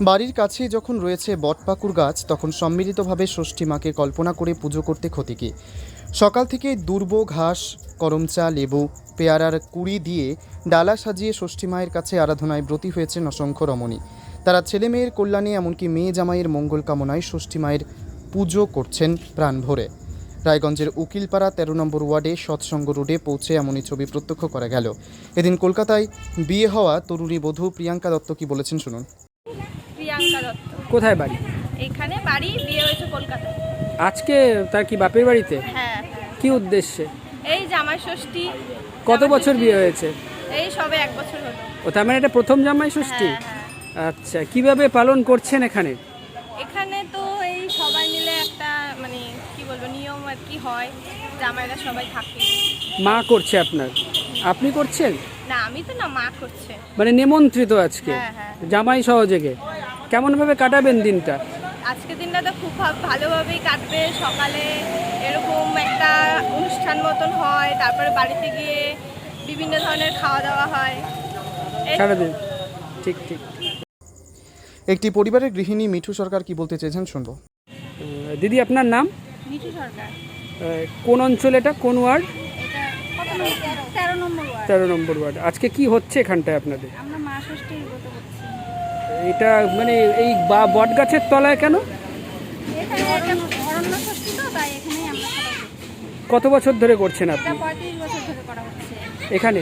বাড়ির কাছে যখন রয়েছে বটপাকুর গাছ, তখন সম্মিলিতভাবে ষষ্ঠী মাকে কল্পনা করে পুজো করতে ক্ষতি কি? সকাল থেকে দুর্ব, ঘাস, করমচা, লেবু, পেয়ারার কুড়ি দিয়ে ডালা সাজিয়ে ষষ্ঠী মায়ের কাছে আরাধনায় ব্রতী হয়েছেন অসংখ্য রমণী। তারা ছেলে মেয়ের কল্যাণে এমনকি মেয়ে জামাইয়ের মঙ্গল কামনায় ষষ্ঠী মায়ের পুজো করছেন প্রাণ ভরে রায়গঞ্জের উকিলপাড়া তেরো নম্বর ওয়ার্ডে সৎসঙ্গ রোডে পৌঁছে এমনই ছবি প্রত্যক্ষ করা গেল। এদিন কলকাতায় বিয়ে হওয়া তরুণী বধূ প্রিয়াঙ্কা দত্ত কি বলেছেন শুনুন। প্রিয়াঙ্কা দত্ত। কোথায় বাড়ি? এখানে বাড়ি বিয়ে হয়েছে কলকাতায়। আজকে তার কি বাপের বাড়িতে? হ্যাঁ। কি উদ্দেশ্যে? এই জামাই ষষ্ঠী। কত বছর বিয়ে হয়েছে? এই সবে এক বছর হলো। ও তার মানে এটা প্রথম জামাই ষষ্ঠী? হ্যাঁ, হ্যাঁ। আচ্ছা কীভাবে পালন করছেন এখানে? এখানে তো এই সবাই মিলে একটা মানে কি বলব নিয়ম আর কি হয় জামাইরা সবাই থাকে। মা করছে আপনার? আপনি করছেন? না আমি তো না মা করছে। মানে নিমন্ত্রিত আজকে? হ্যাঁ। জামাই সহযোগে? কেমনভাবে কাটাবেন দিনটা? আজকের দিনটা তো খুব ভালোভাবেই কাটবে। সকালে এরকম একটা অনুষ্ঠান মতন হয় তারপরে বাড়িতে গিয়ে বিভিন্ন ধরনের খাওয়া দাওয়া হয় সারাদিন। ঠিক ঠিক। একটি পরিবারের গৃহিণী মিঠু সরকার কি বলতে চেয়েছেন শুনব। দিদি আপনার নাম? মিঠু সরকার। কোন অঞ্চল এটা? কোন ওয়ার্ড? এটা কত নম্বর তেরো নম্বর ওয়ার্ড? তেরো নম্বর ওয়ার্ড। আজকে কি হচ্ছে এখানটায় আপনাদের? আমরা মা ষষ্ঠীর ব্রত করছি। এটা মানে এই বা বট গাছের তলায় কেন? কত বছর ধরে করছেন আপনি? এটা পঁয়ত্রিশ বছর ধরে করা হচ্ছে। এখানে?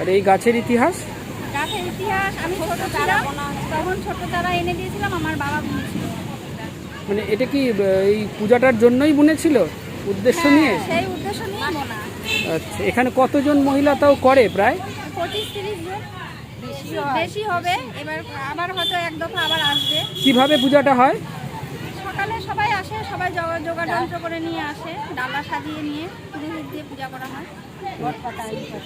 আর এই গাছের ইতিহাস? গাছের ইতিহাস আমি ছোট চারা তখন ছোট চারা এনে দিয়েছিলাম আমার বাবা বুনেছিল। মানে এটা কি এই পূজাটার জন্যই বুনেছিল? উদ্দেশ্য নিয়ে? হ্যাঁ, সেই উদ্দেশ্য নিয়ে বোনা। আচ্ছা এখানে কতজন মহিলা তাও করে প্রায়? পঁচিশ তিরিশ জন। বেশি হবে। এবার আবার হয়তো এক দফা আবার আসবে। কীভাবে পূজাটা হয়? সকালে সবাই আসে সবাই জোগাড় করে নিয়ে আসে ডালা সাজিয়ে নিয়ে পুরোহিত দিয়ে পূজা করা হয়।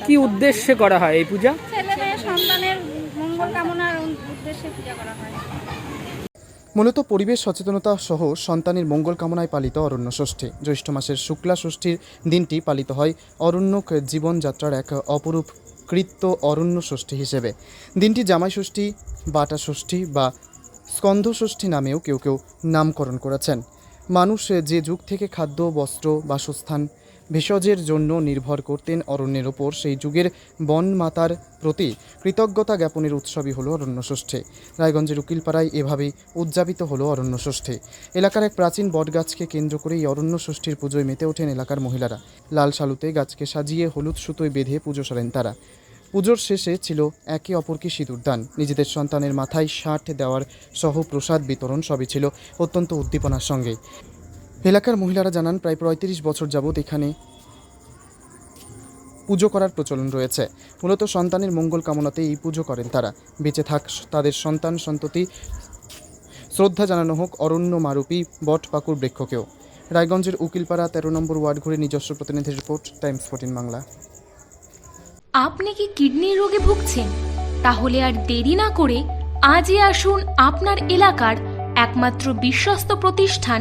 কি উদ্দেশ্যে করা হয় এই পূজা? ছেলে মেয়ে সন্তানের মঙ্গল কামনার উদ্দেশ্যে পূজা করা হয়। মূলত পরিবেশ সচেতনতা সহ সন্তানের মঙ্গল কামনায় পালিত অরণ্য ষষ্ঠী। জ্যৈষ্ঠ মাসের শুক্লা ষষ্ঠীর দিনটি পালিত হয় অরণ্যক জীবনযাত্রার এক অপরূপ কৃত্য অরণ্য ষষ্ঠী হিসেবে। দিনটি জামাই ষষ্ঠী, বাটা ষষ্ঠী বা স্কন্ধ ষষ্ঠী নামেও কেউ কেউ নামকরণ করেছেন। মানুষ যে যুগ থেকে খাদ্য, বস্ত্র, বাসস্থান ভেষজের জন্য নির্ভর করতেন অরণ্যের ওপর। সেই যুগের বন মাতার প্রতি কৃতজ্ঞতা জ্ঞাপনের উৎসবই হলো অরণ্য ষষ্ঠী রায়গঞ্জের উকিলপাড়ায় এভাবেই উদযাপিত হলো অরণ্য ষষ্ঠী এলাকার এক প্রাচীন বটগাছকে কেন্দ্র করে এই অরণ্য ষষ্ঠীর পুজোয় মেতে ওঠেন এলাকার মহিলারা। লাল শালুতে গাছকে সাজিয়ে হলুদ সুতোয় বেঁধে পুজো সারেন তারা। পুজোর শেষে ছিল একে অপরকে সিঁদুর দান। নিজেদের সন্তানের মাথায় ষাট দেওয়ার সহ প্রসাদ বিতরণ সবই ছিল অত্যন্ত উদ্দীপনার সঙ্গে। এলাকার মহিলারা জানান, প্রায় পঁয়ত্রিশ বছর যাবৎ এখানে পুজো করার প্রচলন রয়েছে। মূলত সন্তানের মঙ্গল কামনাতে এই পুজো করেন তারা। বেঁচে থাক তাদের সন্তান সন্ততি। শ্রদ্ধা জানানো হোক অরণ্য মারুপি বট পাকুর বৃক্ষকেও। রায়গঞ্জের উকিলপাড়া তেরো নম্বর ওয়ার্ড ঘুরে নিজস্ব প্রতিনিধির রিপোর্ট, টাইমস ফোর্টিন বাংলা। আপনি কি কিডনির রোগে ভুগছেন? তাহলে আর দেরি না করে আজই আসুন আপনার এলাকার একমাত্র বিশ্বস্ত প্রতিষ্ঠান